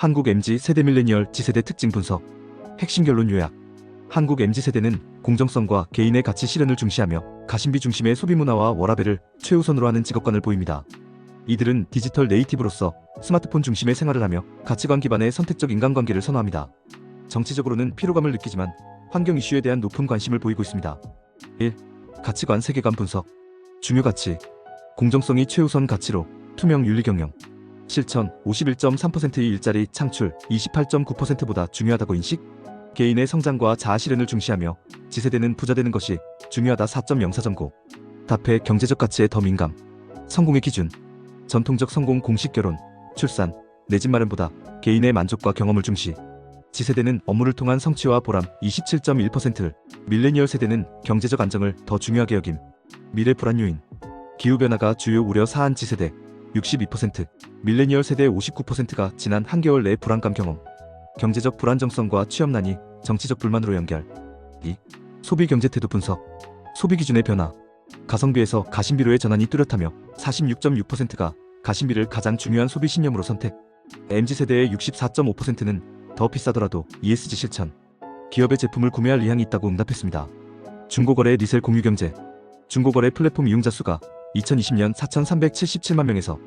한국 MZ 세대 밀레니얼 G세대 특징 분석. 핵심 결론 요약. 한국 MZ 세대는 공정성과 개인의 가치 실현을 중시하며 가심비 중심의 소비 문화와 워라밸을 최우선으로 하는 직업관을 보입니다. 이들은 디지털 네이티브로서 스마트폰 중심의 생활을 하며 가치관 기반의 선택적 인간관계를 선호합니다. 정치적으로는 피로감을 느끼지만 환경 이슈에 대한 높은 관심을 보이고 있습니다. 1. 가치관 세계관 분석. 중요 가치. 공정성이 최우선 가치로 투명 윤리 경영. 실천 51.3%의 일자리 창출 28.9%보다 중요하다고 인식. 개인의 성장과 자아 실현을 중시하며 지세대는 부자 되는 것이 중요하다 4.04점고. 답해 경제적 가치에 더 민감. 성공의 기준. 전통적 성공 공식 결혼, 출산, 내 집 마련보다 개인의 만족과 경험을 중시. 지세대는 업무를 통한 성취와 보람 27.1%를, 밀레니얼 세대는 경제적 안정을 더 중요하게 여김. 미래 불안 요인. 기후변화가 주요 우려 사안 지세대 62%, 밀레니얼 세대 59%가 지난 한개월 내 불안감 경험. 경제적 불안정성과 취업난이 정치적 불만으로 연결. 2. 소비 경제 태도 분석. 소비 기준의 변화. 가성비에서 가심비로의 전환이 뚜렷하며 46.6%가 가심비를 가장 중요한 소비 신념으로 선택. MZ 세대의 64.5%는 더 비싸더라도 ESG 실천. 기업의 제품을 구매할 의향이 있다고 응답했습니다. 중고거래 리셀 공유 경제. 중고거래 플랫폼 이용자 수가 2020년 4,377만 명에서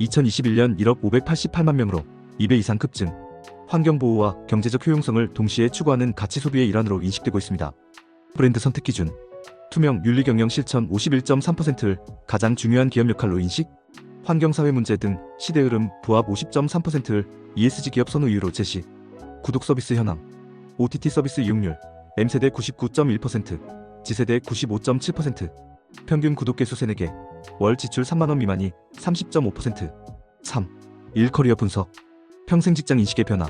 2021년 1억 588만 명으로 2배 이상 급증. 환경 보호와 경제적 효용성을 동시에 추구하는 가치 소비의 일환으로 인식되고 있습니다. 브랜드 선택 기준. 투명 윤리 경영 실천 51.3%를 가장 중요한 기업 역할로 인식. 환경 사회 문제 등 시대 흐름 부합 50.3%를 ESG 기업 선호 이유로 제시. 구독 서비스 현황. OTT 서비스 이용률 M세대 99.1%, G세대 95.7%. 평균 구독 개수 3, 4개. 월 지출 3만 원 미만이 30.5%. 3. 일커리어 분석. 평생 직장 인식의 변화.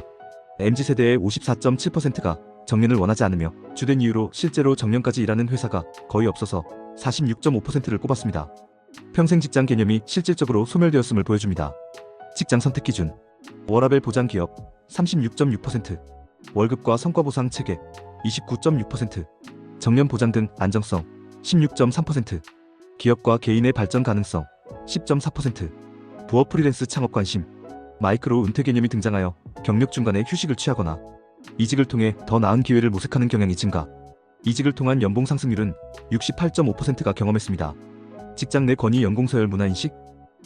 MZ 세대의 54.7%가 정년을 원하지 않으며 주된 이유로 실제로 정년까지 일하는 회사가 거의 없어서 46.5%를 꼽았습니다. 평생 직장 개념이 실질적으로 소멸되었음을 보여줍니다. 직장 선택 기준. 워라벨 보장 기업 36.6%, 월급과 성과 보상 체계 29.6%, 정년 보장 등 안정성 16.3%, 기업과 개인의 발전 가능성 10.4%, 부업 프리랜스 창업 관심, 마이크로 은퇴 개념이 등장하여 경력 중간에 휴식을 취하거나 이직을 통해 더 나은 기회를 모색하는 경향이 증가. 이직을 통한 연봉 상승률은 68.5%가 경험했습니다. 직장 내 권위 연공 서열 문화인식,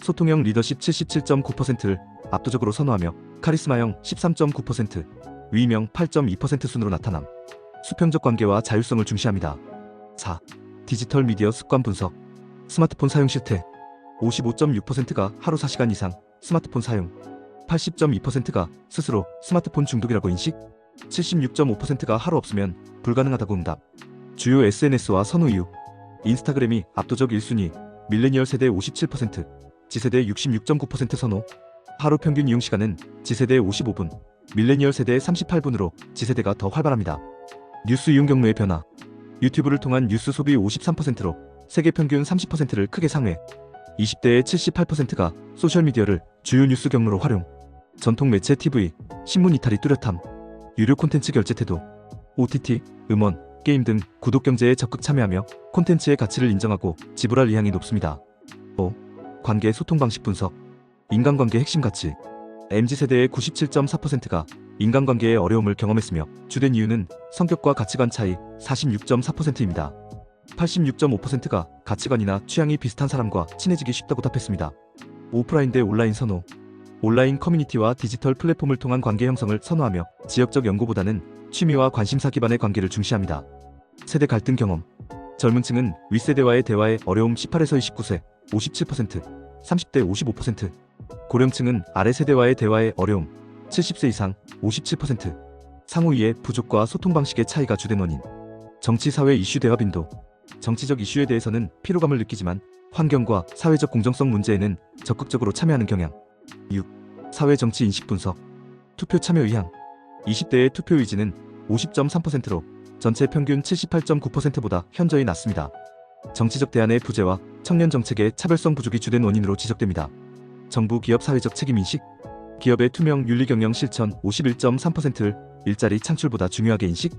소통형 리더십 77.9%를 압도적으로 선호하며 카리스마형 13.9%, 위명 8.2% 순으로 나타남. 수평적 관계와 자율성을 중시합니다. 4. 디지털 미디어 습관 분석. 스마트폰 사용 실태. 55.6%가 하루 4시간 이상 스마트폰 사용. 80.2%가 스스로 스마트폰 중독이라고 인식. 76.5%가 하루 없으면 불가능하다고 응답. 주요 SNS와 선호 이유. 인스타그램이 압도적 1순위. 밀레니얼 세대 57%, G세대 66.9% 선호. 하루 평균 이용 시간은 G세대 55분, 밀레니얼 세대 38분으로 G세대가 더 활발합니다. 뉴스 이용 경로의 변화. 유튜브를 통한 뉴스 소비 53%로 세계 평균 30%를 크게 상회. 20대의 78%가 소셜미디어를 주요 뉴스 경로로 활용. 전통 매체 TV, 신문 이탈이 뚜렷함. 유료 콘텐츠 결제 태도. OTT, 음원, 게임 등 구독 경제에 적극 참여하며 콘텐츠의 가치를 인정하고 지불할 의향이 높습니다. 5. 관계 소통 방식 분석. 인간관계 핵심 가치. MZ 세대의 97.4%가 인간관계의 어려움을 경험했으며 주된 이유는 성격과 가치관 차이 46.4%입니다. 86.5%가 가치관이나 취향이 비슷한 사람과 친해지기 쉽다고 답했습니다. 오프라인 대 온라인 선호. 온라인 커뮤니티와 디지털 플랫폼을 통한 관계 형성을 선호하며 지역적 연고보다는 취미와 관심사 기반의 관계를 중시합니다. 세대 갈등 경험. 젊은 층은 윗세대와의 대화에 어려움 18에서 29세 57%, 30대 55%. 고령층은 아래 세대와의 대화에 어려움 70세 이상 57%. 상호 이해 부족과 소통 방식의 차이가 주된 원인. 정치 사회 이슈 대화 빈도. 정치적 이슈에 대해서는 피로감을 느끼지만 환경과 사회적 공정성 문제에는 적극적으로 참여하는 경향. 6. 사회 정치 인식 분석. 투표 참여 의향. 20대의 투표 의지는 50.3%로 전체 평균 78.9%보다 현저히 낮습니다. 정치적 대안의 부재와 청년 정책의 차별성 부족이 주된 원인으로 지적됩니다. 정부 기업 사회적 책임 인식. 기업의 투명 윤리 경영 실천 51.3%를 일자리 창출보다 중요하게 인식.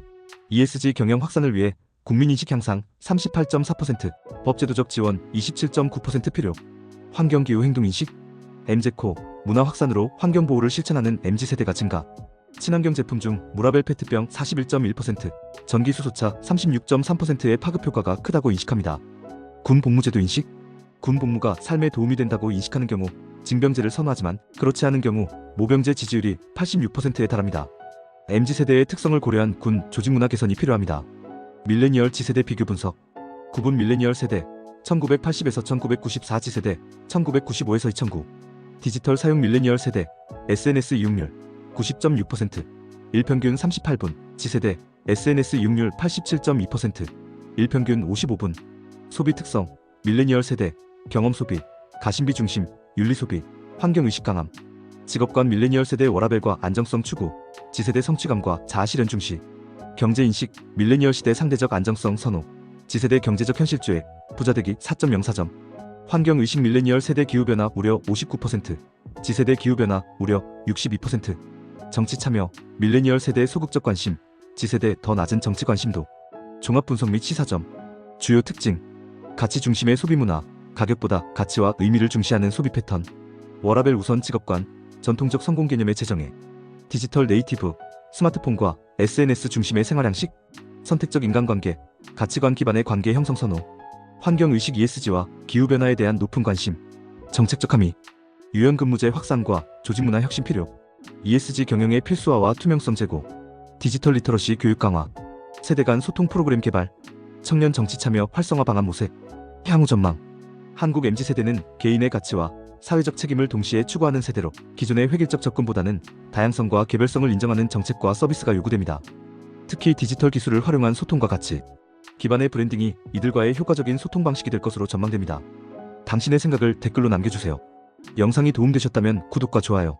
ESG 경영 확산을 위해 국민인식 향상 38.4%, 법제도적 지원 27.9% 필요. 환경기후 행동인식. MZ코 문화 확산으로 환경 보호를 실천하는 MZ세대가 증가. 친환경 제품 중 무라벨 페트병 41.1%, 전기 수소차 36.3%의 파급 효과가 크다고 인식합니다. 군 복무제도 인식? 군 복무가 삶에 도움이 된다고 인식하는 경우 징병제를 선호하지만 그렇지 않은 경우 모병제 지지율이 86%에 달합니다. MZ세대의 특성을 고려한 군 조직 문화 개선이 필요합니다. 밀레니얼 G세대 비교 분석. 9분 밀레니얼 세대 1980에서 1994 G세대 1995에서 2009 디지털 사용 밀레니얼 세대 SNS 이용률 90.6% 일평균 38분 G세대 SNS 이용률 87.2% 일평균 55분. 소비 특성 밀레니얼 세대 경험 소비 가심비 중심 윤리 소비 환경 의식 강함 직업관 밀레니얼 세대 워라벨과 안정성 추구 G세대 성취감과 자아 실현 중시 경제 인식 밀레니얼 시대 상대적 안정성 선호 G세대 경제적 현실주의 부자되기 4.04점 환경 의식 밀레니얼 세대 기후변화 우려 59% G세대 기후변화 우려 62% 정치 참여 밀레니얼 세대의 소극적 관심 G세대 더 낮은 정치 관심도 종합 분석 및 시사점 주요 특징 가치 중심의 소비 문화 가격보다 가치와 의미를 중시하는 소비 패턴. 워라벨 우선 직업관 전통적 성공 개념의 재정에 디지털 네이티브 스마트폰과 SNS 중심의 생활 양식. 선택적 인간관계 가치관 기반의 관계 형성 선호. 환경 의식 ESG와 기후 변화에 대한 높은 관심. 정책적 함의 유연 근무제 확산과 조직 문화 혁신 필요. ESG 경영의 필수화와 투명성 제고. 디지털 리터러시 교육 강화. 세대 간 소통 프로그램 개발. 청년 정치 참여 활성화 방안 모색. 향후 전망 한국 MZ세대는 개인의 가치와 사회적 책임을 동시에 추구하는 세대로 기존의 획일적 접근보다는 다양성과 개별성을 인정하는 정책과 서비스가 요구됩니다. 특히 디지털 기술을 활용한 소통과 가치 기반의 브랜딩이 이들과의 효과적인 소통 방식이 될 것으로 전망됩니다. 당신의 생각을 댓글로 남겨주세요. 영상이 도움되셨다면 구독과 좋아요,